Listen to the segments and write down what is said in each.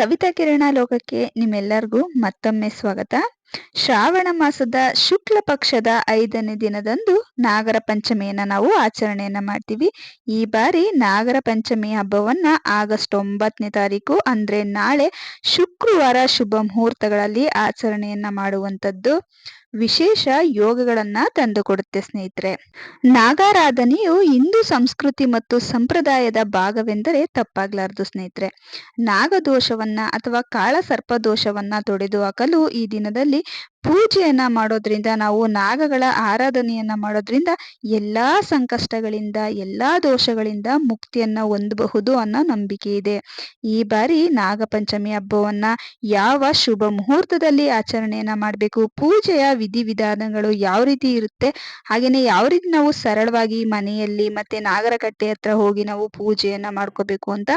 ಕವಿತಾ ಕಿರಣ ಲೋಕಕ್ಕೆ ನಿಮ್ಮೆಲ್ಲರಿಗೂ ಮತ್ತೊಮ್ಮೆ ಸ್ವಾಗತ. ಶ್ರಾವಣ ಮಾಸದ ಶುಕ್ಲ ಪಕ್ಷದ ಐದನೇ ದಿನದಂದು ನಾಗರ ಪಂಚಮಿಯನ್ನ ನಾವು ಆಚರಣೆಯನ್ನ ಮಾಡ್ತೀವಿ. ಈ ಬಾರಿ ನಾಗರ ಪಂಚಮಿ ಹಬ್ಬವನ್ನ ಆಗಸ್ಟ್ ಒಂಬತ್ತನೇ ತಾರೀಕು, ಅಂದ್ರೆ ನಾಳೆ ಶುಕ್ರವಾರ ಶುಭ ಮುಹೂರ್ತಗಳಲ್ಲಿ ಆಚರಣೆಯನ್ನ ಮಾಡುವಂತದ್ದು ವಿಶೇಷ ಯೋಗಗಳನ್ನ ತಂದುಕೊಡುತ್ತೆ ಸ್ನೇಹಿತರೆ. ನಾಗಾರಾಧನೆಯು ಹಿಂದೂ ಸಂಸ್ಕೃತಿ ಮತ್ತು ಸಂಪ್ರದಾಯದ ಭಾಗವೆಂದರೆ ತಪ್ಪಾಗ್ಲಾರ್ದು ಸ್ನೇಹಿತರೆ. ನಾಗದೋಷವನ್ನ ಅಥವಾ ಕಾಳ ಸರ್ಪ ದೋಷವನ್ನ ತೊಡೆದು ಹಾಕಲು ಈ ದಿನದಲ್ಲಿ ಪೂಜೆಯನ್ನ ಮಾಡೋದ್ರಿಂದ, ನಾವು ನಾಗಗಳ ಆರಾಧನೆಯನ್ನ ಮಾಡೋದ್ರಿಂದ ಎಲ್ಲಾ ಸಂಕಷ್ಟಗಳಿಂದ, ಎಲ್ಲಾ ದೋಷಗಳಿಂದ ಮುಕ್ತಿಯನ್ನ ಹೊಂದಬಹುದು ಅನ್ನೋ ನಂಬಿಕೆ ಇದೆ. ಈ ಬಾರಿ ನಾಗಪಂಚಮಿ ಹಬ್ಬವನ್ನ ಯಾವ ಶುಭ ಮುಹೂರ್ತದಲ್ಲಿ ಆಚರಣೆಯನ್ನ ಮಾಡಬೇಕು, ಪೂಜೆಯ ವಿಧಿವಿಧಾನಗಳು ಯಾವ ರೀತಿ ಇರುತ್ತೆ, ಹಾಗೇನೆ ಯಾವ ರೀತಿ ನಾವು ಸರಳವಾಗಿ ಮನೆಯಲ್ಲಿ ಮತ್ತೆ ನಾಗರಕಟ್ಟೆ ಹತ್ರ ಹೋಗಿ ನಾವು ಪೂಜೆಯನ್ನ ಮಾಡ್ಕೋಬೇಕು ಅಂತ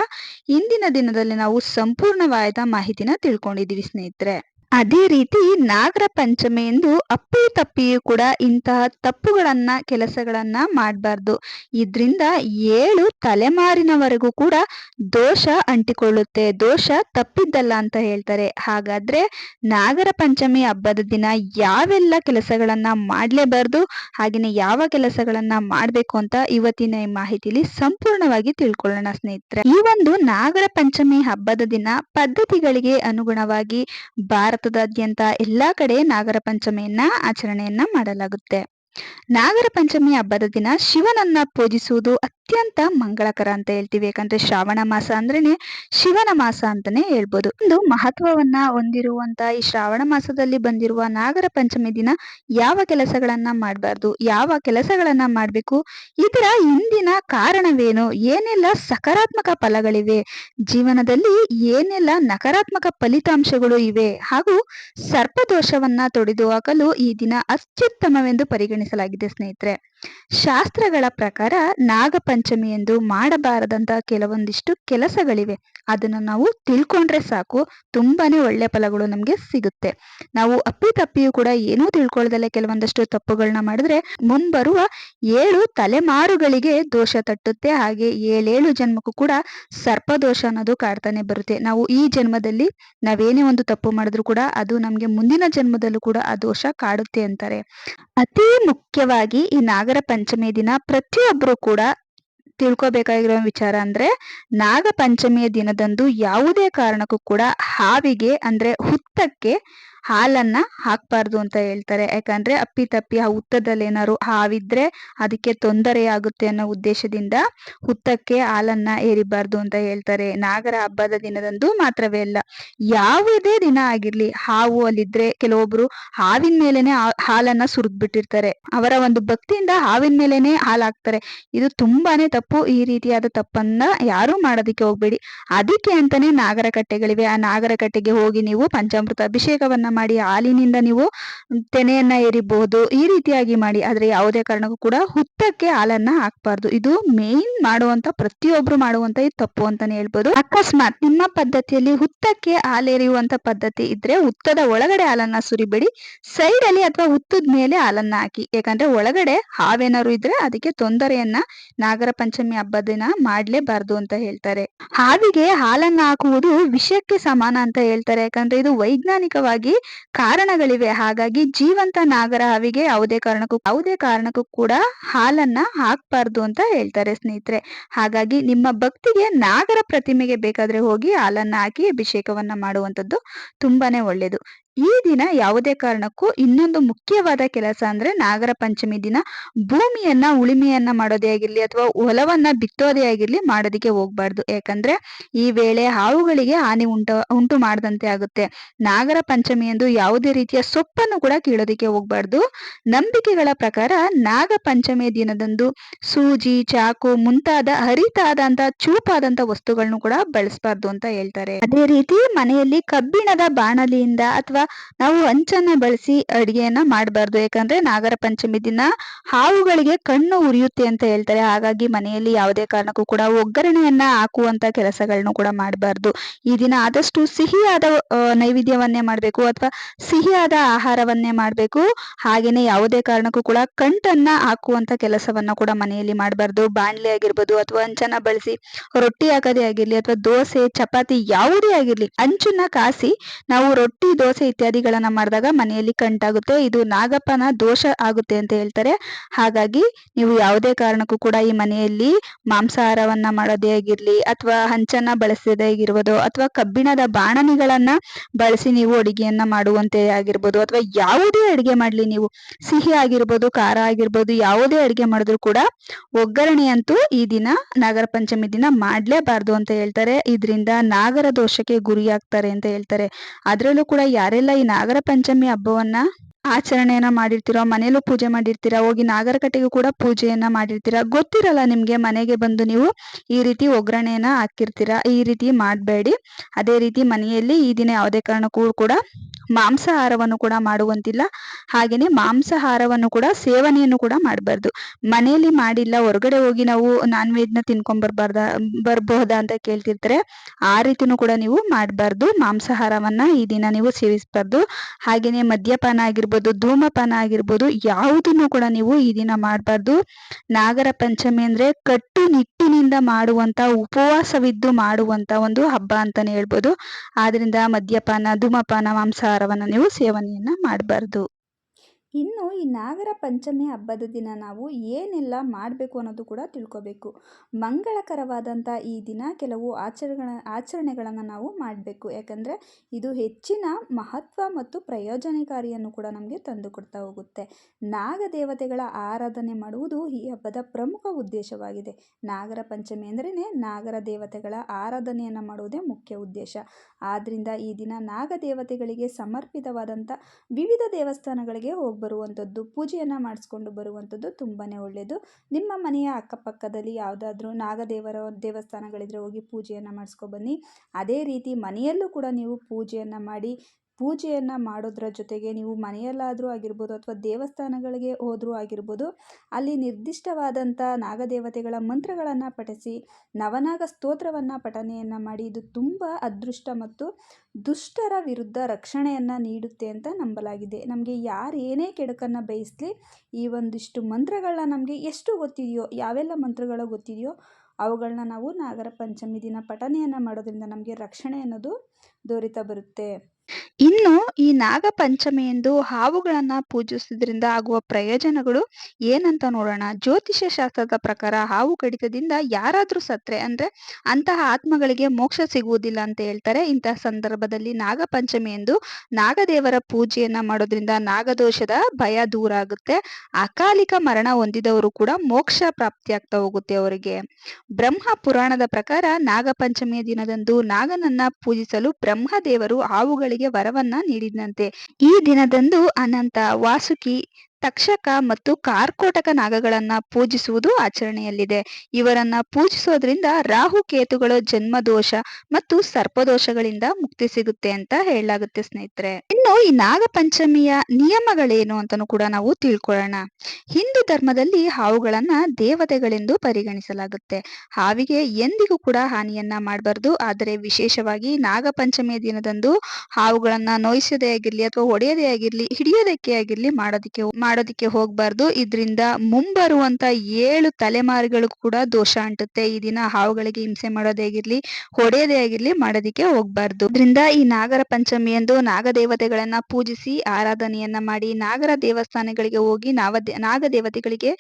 ಇಂದಿನ ದಿನದಲ್ಲಿ ನಾವು ಸಂಪೂರ್ಣವಾದ ಮಾಹಿತಿನ ತಿಳ್ಕೊಂಡಿದೀವಿ ಸ್ನೇಹಿತರೆ. ಅದೇ ರೀತಿ ನಾಗರ ಪಂಚಮಿ ಎಂದು ಅಪ್ಪಿ ತಪ್ಪಿಯೂ ಕೂಡ ಇಂತಹ ತಪ್ಪುಗಳನ್ನ, ಕೆಲಸಗಳನ್ನ ಮಾಡಬಾರ್ದು. ಇದರಿಂದ ಏಳು ತಲೆಮಾರಿನವರೆಗೂ ಕೂಡ ದೋಷ ಅಂಟಿಕೊಳ್ಳುತ್ತೆ. ದೋಷ ತಪ್ಪಿದ್ದಲ್ಲ ಅಂತ ಹೇಳ್ತಾರೆ. ಹಾಗಾದ್ರೆ ನಾಗರ ಪಂಚಮಿ ಹಬ್ಬದ ದಿನ ಯಾವೆಲ್ಲ ಕೆಲಸಗಳನ್ನ ಮಾಡಲೇಬಾರ್ದು ಹಾಗೆಯೇ ಯಾವ ಕೆಲಸಗಳನ್ನ ಮಾಡಬೇಕು ಅಂತ ಇವತ್ತಿನ ಈ ಮಾಹಿತಿಲಿ ಸಂಪೂರ್ಣವಾಗಿ ತಿಳ್ಕೊಳ್ಳೋಣ ಸ್ನೇಹಿತರೆ. ಈ ಒಂದು ನಾಗರ ಪಂಚಮಿ ಹಬ್ಬದ ದಿನ ಪದ್ಧತಿಗಳಿಗೆ ಅನುಗುಣವಾಗಿ ಭಾರತ ಭಾರತದಾದ್ಯಂತ ಎಲ್ಲಾ ಕಡೆ ನಾಗರ ಪಂಚಮಿಯನ್ನ ಆಚರಣೆಯನ್ನ ಮಾಡಲಾಗುತ್ತೆ. ನಾಗರ ಪಂಚಮಿ ಹಬ್ಬದ ದಿನ ಶಿವನನ್ನ ಪೂಜಿಸುವುದು ಅತ್ಯಂತ ಮಂಗಳಕರ ಅಂತ ಹೇಳ್ತೀವಿ. ಯಾಕಂದ್ರೆ ಶ್ರಾವಣ ಮಾಸ ಅಂದ್ರೇನೆ ಶಿವನ ಮಾಸ ಅಂತಾನೆ ಹೇಳ್ಬೋದು. ಒಂದು ಮಹತ್ವವನ್ನ ಹೊಂದಿರುವಂತ ಈ ಶ್ರಾವಣ ಮಾಸದಲ್ಲಿ ಬಂದಿರುವ ನಾಗರ ಪಂಚಮಿ ದಿನ ಯಾವ ಕೆಲಸಗಳನ್ನ ಮಾಡಬಾರ್ದು? ಯಾವ ಕೆಲಸಗಳನ್ನ ಮಾಡಬೇಕು? ಇದರ ಹಿಂದಿನ ಕಾರಣವೇನು? ಏನೆಲ್ಲ ಸಕಾರಾತ್ಮಕ ಫಲಗಳಿವೆ? ಜೀವನದಲ್ಲಿ ಏನೆಲ್ಲ ನಕಾರಾತ್ಮಕ ಫಲಿತಾಂಶಗಳು ಇವೆ? ಹಾಗೂ ಸರ್ಪದೋಷವನ್ನ ತೊಡೆದು ಹಾಕಲು ಈ ದಿನ ಅತ್ಯುತ್ತಮವೆಂದು ಪರಿಗಣಿಸಲಾಗಿದೆ ಸ್ನೇಹಿತರೆ. ಶಾಸ್ತ್ರಗಳ ಪ್ರಕಾರ ನಾಗಪಂಚಮಿ ಎಂದು ಮಾಡಬಾರದಂತ ಕೆಲವೊಂದಿಷ್ಟು ಕೆಲಸಗಳಿವೆ. ಅದನ್ನು ನಾವು ತಿಳ್ಕೊಂಡ್ರೆ ಸಾಕು. ತುಂಬಾನೇ ಒಳ್ಳೆ ಫಲಗಳು ನಮಗೆ ಸಿಗುತ್ತೆ. ನಾವು ಅಪ್ಪಿ ತಪ್ಪಿಯೂ ಕೂಡ ಏನೂ ತಿಳ್ಕೊಳ್ಳದಲ್ಲೇ ಕೆಲವೊಂದಷ್ಟು ತಪ್ಪುಗಳನ್ನ ಮಾಡಿದ್ರೆ ಮುಂಬರುವ ಏಳು ತಲೆಮಾರುಗಳಿಗೆ ದೋಷ ತಟ್ಟುತ್ತೆ. ಹಾಗೆ ಏಳೇಳು ಜನ್ಮಕ್ಕೂ ಕೂಡ ಸರ್ಪದೋಷ ಅನ್ನೋದು ಕಾಡ್ತಾನೆ ಬರುತ್ತೆ. ನಾವು ಈ ಜನ್ಮದಲ್ಲಿ ನಾವೇನೇ ಒಂದು ತಪ್ಪು ಮಾಡಿದ್ರು ಕೂಡ ಅದು ನಮ್ಗೆ ಮುಂದಿನ ಜನ್ಮದಲ್ಲೂ ಕೂಡ ಆ ದೋಷ ಕಾಡುತ್ತೆ ಅಂತಾರೆ. ಅತಿ ಮುಖ್ಯವಾಗಿ ಈ ನಾಗರ ಪಂಚಮಿ ದಿನ ಪ್ರತಿಯೊಬ್ಬರೂ ಕೂಡ ತಿಳ್ಕೊಬೇಕಾಗಿರೋ ವಿಚಾರ ಅಂದ್ರೆ ನಾಗಪಂಚಮಿಯ ದಿನದಂದು ಯಾವುದೇ ಕಾರಣಕ್ಕೂ ಕೂಡ ಹಾವಿಗೆ ಅಂದ್ರೆ ಹುತ್ತಕ್ಕೆ ಹಾಲನ್ನ ಹಾಕ್ಬಾರ್ದು ಅಂತ ಹೇಳ್ತಾರೆ. ಯಾಕಂದ್ರೆ ಅಪ್ಪಿ ತಪ್ಪಿ ಆ ಹುತ್ತದಲ್ಲಿ ಏನಾದ್ರು ಹಾವಿದ್ರೆ ಅದಕ್ಕೆ ತೊಂದರೆ ಆಗುತ್ತೆ ಅನ್ನೋ ಉದ್ದೇಶದಿಂದ ಹುತ್ತಕ್ಕೆ ಹಾಲನ್ನ ಏರಿಬಾರ್ದು ಅಂತ ಹೇಳ್ತಾರೆ. ನಾಗರ ಹಬ್ಬದ ದಿನದಂದು ಮಾತ್ರವೇ ಅಲ್ಲ, ಯಾವುದೇ ದಿನ ಆಗಿರ್ಲಿ ಹಾವು ಅಲ್ಲಿದ್ರೆ ಕೆಲವೊಬ್ರು ಹಾವಿನ ಮೇಲೆನೆ ಹಾಲನ್ನ ಸುರಿದ್ ಬಿಟ್ಟಿರ್ತಾರೆ ಅವರ ಒಂದು ಭಕ್ತಿಯಿಂದ ಹಾವಿನ ಮೇಲೆನೆ ಹಾಲು ಹಾಕ್ತಾರೆ. ಇದು ತುಂಬಾನೇ ತಪ್ಪು. ಈ ರೀತಿಯಾದ ತಪ್ಪನ್ನ ಯಾರು ಮಾಡೋದಕ್ಕೆ ಹೋಗ್ಬೇಡಿ. ಅದಕ್ಕೆ ಅಂತಾನೆ ನಾಗರ ಕಟ್ಟೆಗಳಿವೆ. ಆ ನಾಗರ ಕಟ್ಟೆಗೆ ಹೋಗಿ ನೀವು ಪಂಚಾಮೃತ ಅಭಿಷೇಕವನ್ನ ಮಾಡಿ ಹಾಲಿನಿಂದ ನೀವು ತೆನೆಯನ್ನ ಎರಿಬಹುದು. ಈ ರೀತಿಯಾಗಿ ಮಾಡಿ. ಆದ್ರೆ ಯಾವುದೇ ಕಾರಣಕ್ಕೂ ಕೂಡ ಹುತ್ತಕ್ಕೆ ಹಾಲನ್ನ ಹಾಕ್ಬಾರ್ದು. ಇದು ಮೇನ್ ಮಾಡುವಂತ ಪ್ರತಿಯೊಬ್ರು ಮಾಡುವಂತ ಈ ತಪ್ಪು ಅಂತಾನೆ ಹೇಳ್ಬೋದು. ಅಕಸ್ಮಾತ್ ನಿಮ್ಮ ಪದ್ಧತಿಯಲ್ಲಿ ಹುತ್ತಕ್ಕೆ ಹಾಲೆರಿಯುವಂತ ಪದ್ಧತಿ ಇದ್ರೆ ಹುತ್ತದ ಒಳಗಡೆ ಹಾಲನ್ನ ಸುರಿಬೇಡಿ. ಸೈಡ್ ಅಲ್ಲಿ ಅಥವಾ ಹುತ್ತದ ಮೇಲೆ ಹಾಲನ್ನ ಹಾಕಿ. ಯಾಕಂದ್ರೆ ಒಳಗಡೆ ಹಾವೇನಾರು ಇದ್ರೆ ಅದಕ್ಕೆ ತೊಂದರೆಯನ್ನ ನಾಗರ ಪಂಚಮಿ ಹಬ್ಬದ ದಿನ ಮಾಡ್ಲೇಬಾರ್ದು ಅಂತ ಹೇಳ್ತಾರೆ. ಹಾವಿಗೆ ಹಾಲನ್ನ ಹಾಕುವುದು ವಿಷಯಕ್ಕೆ ಸಮಾನ ಅಂತ ಹೇಳ್ತಾರೆ. ಯಾಕಂದ್ರೆ ಇದು ವೈಜ್ಞಾನಿಕವಾಗಿ ಕಾರಣಗಳಿವೆ. ಹಾಗಾಗಿ ಜೀವಂತ ನಾಗರ ಹಾವಿಗೆ ಯಾವುದೇ ಕಾರಣಕ್ಕೂ ಯಾವುದೇ ಕಾರಣಕ್ಕೂ ಕೂಡ ಹಾಲನ್ನ ಹಾಕ್ಬಾರ್ದು ಅಂತ ಹೇಳ್ತಾರೆ ಸ್ನೇಹಿತರೆ. ಹಾಗಾಗಿ ನಿಮ್ಮ ಭಕ್ತಿಗೆ ನಾಗರ ಪ್ರತಿಮೆಗೆ ಬೇಕಾದ್ರೆ ಹೋಗಿ ಹಾಲನ್ನ ಹಾಕಿ ಅಭಿಷೇಕವನ್ನ ಮಾಡುವಂತದ್ದು ತುಂಬಾನೇ ಒಳ್ಳೇದು. ಈ ದಿನ ಯಾವುದೇ ಕಾರಣಕ್ಕೂ ಇನ್ನೊಂದು ಮುಖ್ಯವಾದ ಕೆಲಸ ಅಂದ್ರೆ ನಾಗರ ಪಂಚಮಿ ದಿನ. ಭೂಮಿಯನ್ನ, ಉಳಿಮೆಯನ್ನ ಮಾಡೋದೇ ಆಗಿರ್ಲಿ ಅಥವಾ ಹೊಲವನ್ನ ಬಿತ್ತೋದೇ ಆಗಿರ್ಲಿ ಮಾಡೋದಕ್ಕೆ ಹೋಗ್ಬಾರ್ದು. ಯಾಕಂದ್ರೆ ಈ ವೇಳೆ ಹಾವುಗಳಿಗೆ ಹಾನಿ ಉಂಟ, ಉಂಟು ಮಾಡದಂತೆ ಆಗುತ್ತೆ. ನಾಗರ ಪಂಚಮಿ ಎಂದು ಯಾವುದೇ ರೀತಿಯ ಸೊಪ್ಪನ್ನು ಕೂಡ ಕೀಳೋದಿಕ್ಕೆ ಹೋಗ್ಬಾರ್ದು. ನಂಬಿಕೆಗಳ ಪ್ರಕಾರ ನಾಗ ಪಂಚಮಿ ದಿನದಂದು ಸೂಜಿ, ಚಾಕು ಮುಂತಾದ ಹರಿತಾದಂತ, ಚೂಪಾದಂತ ವಸ್ತುಗಳನ್ನು ಕೂಡ ಬಳಸಬಾರ್ದು ಅಂತ ಹೇಳ್ತಾರೆ. ಅದೇ ರೀತಿ ಮನೆಯಲ್ಲಿ ಕಬ್ಬಿಣದ ಬಾಣಲಿಯಿಂದ ಅಥವಾ ನಾವು ಹಂಚನ್ನ ಬಳಸಿ ಅಡಿಗೆಯನ್ನ ಮಾಡಬಾರ್ದು. ಯಾಕಂದ್ರೆ ನಾಗರ ಪಂಚಮಿ ದಿನ ಹಾವುಗಳಿಗೆ ಕಣ್ಣು ಉರಿಯುತ್ತೆ ಅಂತ ಹೇಳ್ತಾರೆ. ಹಾಗಾಗಿ ಮನೆಯಲ್ಲಿ ಯಾವುದೇ ಕಾರಣಕ್ಕೂ ಕೂಡ ಒಗ್ಗರಣೆಯನ್ನ ಹಾಕುವಂತ ಕೆಲಸಗಳನ್ನು ಕೂಡ ಮಾಡಬಾರ್ದು. ಈ ದಿನ ಆದಷ್ಟು ಸಿಹಿಯಾದ ನೈವೇದ್ಯವನ್ನೇ ಮಾಡಬೇಕು ಅಥವಾ ಸಿಹಿಯಾದ ಆಹಾರವನ್ನೇ ಮಾಡಬೇಕು. ಹಾಗೇನೆ ಯಾವುದೇ ಕಾರಣಕ್ಕೂ ಕೂಡ ಕಂಟನ್ನ ಹಾಕುವಂತ ಕೆಲಸವನ್ನ ಕೂಡ ಮನೆಯಲ್ಲಿ ಮಾಡಬಾರ್ದು. ಬಾಣ್ಲೆ ಆಗಿರ್ಬೋದು ಅಥವಾ ಹಂಚನ್ನ ಬಳಸಿ ರೊಟ್ಟಿ ಹಾಕೋದೇ ಆಗಿರ್ಲಿ ಅಥವಾ ದೋಸೆ, ಚಪಾತಿ ಯಾವುದೇ ಆಗಿರ್ಲಿ ಹಂಚನ್ನ ಕಾಸಿ ನಾವು ರೊಟ್ಟಿ, ದೋಸೆ ಇತ್ಯಾದಿಗಳನ್ನ ಮಾಡಿದಾಗ ಮನೆಯಲ್ಲಿ ಕಂಟಾಗುತ್ತೆ. ಇದು ನಾಗಪ್ಪನ ದೋಷ ಆಗುತ್ತೆ ಅಂತ ಹೇಳ್ತಾರೆ. ಹಾಗಾಗಿ ನೀವು ಯಾವುದೇ ಕಾರಣಕ್ಕೂ ಕೂಡ ಈ ಮನೆಯಲ್ಲಿ ಮಾಂಸಾಹಾರವನ್ನ ಮಾಡೋದೇ ಆಗಿರ್ಲಿ ಅಥವಾ ಹಂಚನ್ನ ಬಳಸದೇ ಆಗಿರ್ಬೋದು ಅಥವಾ ಕಬ್ಬಿಣದ ಬಾಣನಿಗಳನ್ನ ಬಳಸಿ ನೀವು ಅಡಿಗೆಯನ್ನ ಮಾಡುವಂತೆ ಆಗಿರ್ಬೋದು ಅಥವಾ ಯಾವುದೇ ಅಡಿಗೆ ಮಾಡ್ಲಿ ನೀವು. ಸಿಹಿ ಆಗಿರ್ಬೋದು, ಖಾರ ಆಗಿರ್ಬೋದು, ಯಾವುದೇ ಅಡಿಗೆ ಮಾಡಿದ್ರು ಕೂಡ ಒಗ್ಗರಣೆ ಅಂತೂ ಈ ದಿನ ನಾಗರ ಪಂಚಮಿ ದಿನ ಮಾಡ್ಲೇಬಾರ್ದು ಅಂತ ಹೇಳ್ತಾರೆ. ಇದರಿಂದ ನಾಗರ ದೋಷಕ್ಕೆ ಗುರಿಯಾಗ್ತಾರೆ ಅಂತ ಹೇಳ್ತಾರೆ. ಅದರಲ್ಲೂ ಕೂಡ ಯಾರೆಲ್ಲ ಈ ನಾಗರ ಪಂಚಮಿ ಹಬ್ಬವನ್ನ ಆಚರಣೆಯನ್ನ ಮಾಡಿರ್ತೀರ ಮನೇಲೂ ಪೂಜೆ ಮಾಡಿರ್ತೀರ, ಹೋಗಿ ನಾಗರಕಟ್ಟೆಗೂ ಕೂಡ ಪೂಜೆಯನ್ನ ಮಾಡಿರ್ತೀರ, ಗೊತ್ತಿರಲ್ಲ ನಿಮ್ಗೆ ಮನೆಗೆ ಬಂದು ನೀವು ಈ ರೀತಿ ಒಗ್ಗರಣೆಯನ್ನ ಹಾಕಿರ್ತೀರ, ಈ ರೀತಿ ಮಾಡಬೇಡಿ. ಅದೇ ರೀತಿ ಮನೆಯಲ್ಲಿ ಈ ದಿನ ಯಾವುದೇ ಕಾರಣಕ್ಕೂ ಕೂಡ ಮಾಂಸಾಹಾರವನ್ನು ಕೂಡ ಮಾಡುವಂತಿಲ್ಲ. ಹಾಗೆಯೇ ಮಾಂಸಾಹಾರವನ್ನು ಕೂಡ ಸೇವನೆಯನ್ನು ಕೂಡ ಮಾಡಬಾರ್ದು. ಮನೆಯಲ್ಲಿ ಮಾಡಿಲ್ಲ, ಹೊರಗಡೆ ಹೋಗಿ ನಾವು ನಾನ್ ವೆಜ್ನ ತಿನ್ಕೊಂಬರ್ಬಾರ್ದ ಬರ್ಬಹುದಾ ಅಂತ ಕೇಳ್ತಿರ್ತಾರೆ, ಆ ರೀತಿನೂ ಕೂಡ ನೀವು ಮಾಡಬಾರ್ದು. ಮಾಂಸಾಹಾರವನ್ನ ಈ ದಿನ ನೀವು ಸೇವಿಸಬಾರ್ದು. ಹಾಗೆಯೇ ಮದ್ಯಪಾನ ಆಗಿರ್ಬೋದು ಧೂಮಪಾನ ಆಗಿರ್ಬೋದು, ಯಾವುದನ್ನು ಕೂಡ ನೀವು ಈ ದಿನ ಮಾಡಬಾರ್ದು. ನಾಗರ ಪಂಚಮಿ ಅಂದ್ರೆ ಕಟ್ಟುನಿಟ್ಟಿನಿಂದ ಮಾಡುವಂತ, ಉಪವಾಸವಿದ್ದು ಮಾಡುವಂತ ಒಂದು ಹಬ್ಬ ಅಂತಾನೆ ಹೇಳ್ಬೋದು. ಆದ್ದರಿಂದ ಮದ್ಯಪಾನ, ಧೂಮಪಾನ, ಮಾಂಸಾಹಾರವನ್ನ ನೀವು ಸೇವನೆಯನ್ನ ಮಾಡಬಾರ್ದು. ಇನ್ನು ಈ ನಾಗರ ಪಂಚಮಿ ಹಬ್ಬದ ದಿನ ನಾವು ಏನೆಲ್ಲ ಮಾಡಬೇಕು ಅನ್ನೋದು ಕೂಡ ತಿಳ್ಕೊಬೇಕು. ಮಂಗಳಕರವಾದಂಥ ಈ ದಿನ ಕೆಲವು ಆಚರಣೆಗಳ ಆಚರಣೆಗಳನ್ನು ನಾವು ಮಾಡಬೇಕು. ಯಾಕಂದರೆ ಇದು ಹೆಚ್ಚಿನ ಮಹತ್ವ ಮತ್ತು ಪ್ರಯೋಜನಕಾರಿಯನ್ನು ಕೂಡ ನಮಗೆ ತಂದು ಕೊಡ್ತಾ ಹೋಗುತ್ತೆ. ನಾಗದೇವತೆಗಳ ಆರಾಧನೆ ಮಾಡುವುದು ಈ ಹಬ್ಬದ ಪ್ರಮುಖ ಉದ್ದೇಶವಾಗಿದೆ. ನಾಗರ ಪಂಚಮಿ ಅಂದ್ರೇ ನಾಗರ ದೇವತೆಗಳ ಆರಾಧನೆಯನ್ನು ಮಾಡುವುದೇ ಮುಖ್ಯ ಉದ್ದೇಶ. ಆದ್ದರಿಂದ ಈ ದಿನ ನಾಗದೇವತೆಗಳಿಗೆ ಸಮರ್ಪಿತವಾದಂಥ ವಿವಿಧ ದೇವಸ್ಥಾನಗಳಿಗೆ ಹೋಗಿ ಬರುವಂಥದ್ದು, ಪೂಜೆಯನ್ನು ಮಾಡಿಸ್ಕೊಂಡು ಬರುವಂಥದ್ದು ತುಂಬಾ ಒಳ್ಳೆಯದು ನಿಮ್ಮ ಮನೆಯ ಅಕ್ಕಪಕ್ಕದಲ್ಲಿ ಯಾವುದಾದ್ರೂ ನಾಗದೇವರ ದೇವಸ್ಥಾನಗಳಿದ್ರೆ ಹೋಗಿ ಪೂಜೆಯನ್ನು ಮಾಡಿಸ್ಕೊಬನ್ನಿ ಅದೇ ರೀತಿ ಮನೆಯಲ್ಲೂ ಕೂಡ ನೀವು ಪೂಜೆಯನ್ನು ಮಾಡಿ ಪೂಜೆಯನ್ನು ಮಾಡೋದ್ರ ಜೊತೆಗೆ ನೀವು ಮನೆಯಲ್ಲಾದರೂ ಆಗಿರ್ಬೋದು ಅಥವಾ ದೇವಸ್ಥಾನಗಳಿಗೆ ಹೋದರೂ ಆಗಿರ್ಬೋದು, ಅಲ್ಲಿ ನಿರ್ದಿಷ್ಟವಾದಂಥ ನಾಗದೇವತೆಗಳ ಮಂತ್ರಗಳನ್ನು ಪಠಿಸಿ, ನವನಾಗ ಸ್ತೋತ್ರವನ್ನು ಪಠನೆಯನ್ನು ಮಾಡಿ, ಇದು ತುಂಬ ಅದೃಷ್ಟ ಮತ್ತು ದುಷ್ಟರ ವಿರುದ್ಧ ರಕ್ಷಣೆಯನ್ನು ನೀಡುತ್ತೆ ಅಂತ ನಂಬಲಾಗಿದೆ. ನಮಗೆ ಯಾರು ಏನೇ ಕೆಡುಕನ್ನು ಬಯಸಲಿ, ಈ ಒಂದಿಷ್ಟು ಮಂತ್ರಗಳನ್ನ ನಮಗೆ ಎಷ್ಟು ಗೊತ್ತಿದೆಯೋ, ಯಾವೆಲ್ಲ ಮಂತ್ರಗಳು ಗೊತ್ತಿದೆಯೋ ಅವುಗಳನ್ನ ನಾವು ನಾಗರ ಪಂಚಮಿ ದಿನ ಪಠನೆಯನ್ನು ಮಾಡೋದ್ರಿಂದ ನಮಗೆ ರಕ್ಷಣೆ ಅನ್ನೋದು ದೊರೀತಾ ಬರುತ್ತೆ. ಇನ್ನು ಈ ನಾಗಪಂಚಮಿ ಎಂದು ಹಾವುಗಳನ್ನ ಪೂಜಿಸುವುದರಿಂದ ಆಗುವ ಪ್ರಯೋಜನಗಳು ಏನಂತ ನೋಡೋಣ. ಜ್ಯೋತಿಷ್ಯ ಶಾಸ್ತ್ರದ ಪ್ರಕಾರ ಹಾವು ಕಡಿತದಿಂದ ಯಾರಾದ್ರೂ ಸತ್ರೆ ಅಂದ್ರೆ ಅಂತಹ ಆತ್ಮಗಳಿಗೆ ಮೋಕ್ಷ ಸಿಗುವುದಿಲ್ಲ ಅಂತ ಹೇಳ್ತಾರೆ. ಇಂತಹ ಸಂದರ್ಭದಲ್ಲಿ ನಾಗಪಂಚಮಿ ಎಂದು ನಾಗದೇವರ ಪೂಜೆಯನ್ನ ಮಾಡೋದ್ರಿಂದ ನಾಗದೋಷದ ಭಯ ದೂರ ಆಗುತ್ತೆ. ಅಕಾಲಿಕ ಮರಣ ಹೊಂದಿದವರು ಕೂಡ ಮೋಕ್ಷ ಪ್ರಾಪ್ತಿಯಾಗ್ತಾ ಹೋಗುತ್ತೆ ಅವರಿಗೆ. ಬ್ರಹ್ಮ ಪುರಾಣದ ಪ್ರಕಾರ ನಾಗಪಂಚಮಿಯ ದಿನದಂದು ನಾಗನನ್ನ ಪೂಜಿಸಲು ಬ್ರಹ್ಮದೇವರು ಹಾವುಗಳಿಗೆ ವರವನ್ನ ನೀಡಿದಂತೆ. ಈ ದಿನದಂದು ಅನಂತ ವಾಸುಕಿ ತಕ್ಷಕ ಮತ್ತು ಕಾರ್ಕೋಟಕ ನಾಗಗಳನ್ನ ಪೂಜಿಸುವುದು ಆಚರಣೆಯಲ್ಲಿದೆ. ಇವರನ್ನ ಪೂಜಿಸೋದ್ರಿಂದ ರಾಹು ಕೇತುಗಳ ಜನ್ಮದೋಷ ಮತ್ತು ಸರ್ಪದೋಷಗಳಿಂದ ಮುಕ್ತಿ ಸಿಗುತ್ತೆ ಅಂತ ಹೇಳಲಾಗುತ್ತೆ ಸ್ನೇಹಿತರೆ. ಇನ್ನು ಈ ನಾಗಪಂಚಮಿಯ ನಿಯಮಗಳೇನು ಅಂತಾನು ಕೂಡ ನಾವು ತಿಳ್ಕೊಳ್ಳೋಣ. ಹಿಂದೂ ಧರ್ಮದಲ್ಲಿ ಹಾವುಗಳನ್ನ ದೇವತೆಗಳೆಂದು ಪರಿಗಣಿಸಲಾಗುತ್ತೆ. ಹಾವಿಗೆ ಎಂದಿಗೂ ಕೂಡ ಹಾನಿಯನ್ನ ಮಾಡಬಾರ್ದು. ಆದರೆ ವಿಶೇಷವಾಗಿ ನಾಗ ಪಂಚಮಿಯ ದಿನದಂದು ಹಾವುಗಳನ್ನ ನೋಯಿಸದೇ ಆಗಿರ್ಲಿ ಅಥವಾ ಹೊಡೆಯೋದೇ ಆಗಿರ್ಲಿ, ಹಿಡಿಯೋದಕ್ಕೆ ಆಗಿರ್ಲಿ ಮಾಡೋದಕ್ಕೆ ಮಾಡೋದಿಕ್ಕೆ ಹೋಗ್ಬಾರ್ದು. ಇದರಿಂದ ಮುಂಬರುವಂತ ಏಳು ತಲೆಮಾರುಗಳಿಗೂ ಕೂಡ ದೋಷ ಅಂಟುತ್ತೆ. ಈ ದಿನ ಹಾವುಗಳಿಗೆ ಹಿಂಸೆ ಮಾಡೋದೇ ಆಗಿರ್ಲಿ, ಹೊಡೆಯೋದೇ ಆಗಿರ್ಲಿ ಮಾಡೋದಿಕ್ಕೆ ಹೋಗ್ಬಾರ್ದು. ಇದರಿಂದ ಈ ನಾಗರ ಪಂಚಮಿ ಎಂದು ನಾಗ ದೇವತೆಗಳನ್ನ ಪೂಜಿಸಿ ಆರಾಧನೆಯನ್ನ ಮಾಡಿ, ನಾಗರ ದೇವಸ್ಥಾನಗಳಿಗೆ ಹೋಗಿ ನಾವ ನಾಗ ದೇವತೆಗಳಿಗೆ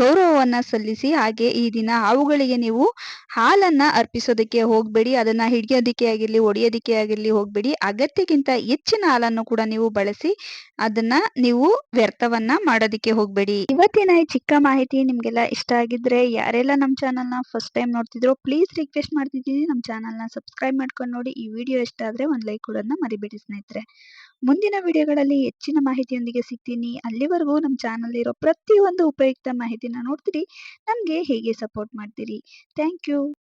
ಗೌರವವನ್ನ ಸಲ್ಲಿಸಿ, ಹಾಗೆ ಈ ದಿನ ಹಾವುಗಳಿಗೆ ನೀವು ಹಾಲನ್ನ ಅರ್ಪಿಸೋದಕ್ಕೆ ಹೋಗ್ಬೇಡಿ. ಅದನ್ನ ಹಿಡಿಯೋದಿಕ್ಕೆ ಆಗಿರ್ಲಿ, ಹೊಡಿಯೋದಿಕ್ಕೆ ಆಗಿರ್ಲಿ ಹೋಗ್ಬೇಡಿ. ಅಗತ್ಯಕ್ಕಿಂತ ಹೆಚ್ಚಿನ ಹಾಲನ್ನು ಕೂಡ ನೀವು ಬಳಸಿ, ಅದನ್ನ ನೀವು ವ್ಯರ್ಥವನ್ನ ಮಾಡೋದಿಕ್ಕೆ ಹೋಗ್ಬೇಡಿ. ಇವತ್ತಿನ ಈ ಚಿಕ್ಕ ಮಾಹಿತಿ ನಿಮ್ಗೆಲ್ಲ ಇಷ್ಟ ಆಗಿದ್ರೆ ಯಾರೆಲ್ಲ ನಮ್ಮ ನ ಫಸ್ಟ್ ಟೈಮ್ ನೋಡ್ತಿದ್ರು ಪ್ಲೀಸ್ ರಿಕ್ವೆಸ್ಟ್ ಮಾಡ್ತಿದ್ದೀನಿ. ನಮ್ಮ ನ ಸಬ್ಸ್ಕ್ರೈಬ್ ಮಾಡ್ಕೊಂಡು ನೋಡಿ. ಈ ವಿಡಿಯೋ ಇಷ್ಟ ಆದ್ರೆ ಒಂದು ಲೈಕ್ ಕೊಡೋದನ್ನ ಮರಿಬೇಡಿ ಸ್ನೇಹಿತರೆ. ಮುಂದಿನ ವಿಡಿಯೋಗಳಲ್ಲಿ ಹೆಚ್ಚಿನ ಮಾಹಿತಿಯೊಂದಿಗೆ ಸಿಗ್ತೀನಿ. ಅಲ್ಲಿವರೆಗೂ ನಮ್ಮ ಚಾನಲ್ ಇರೋ ಪ್ರತಿಯೊಂದು ಉಪಯುಕ್ತ ಮಾಹಿತಿನ ನೋಡ್ತೀರಿ. ನಮಗೆ ಹೇಗೆ ಸಪೋರ್ಟ್ ಮಾಡ್ತೀರಿ? Thank you.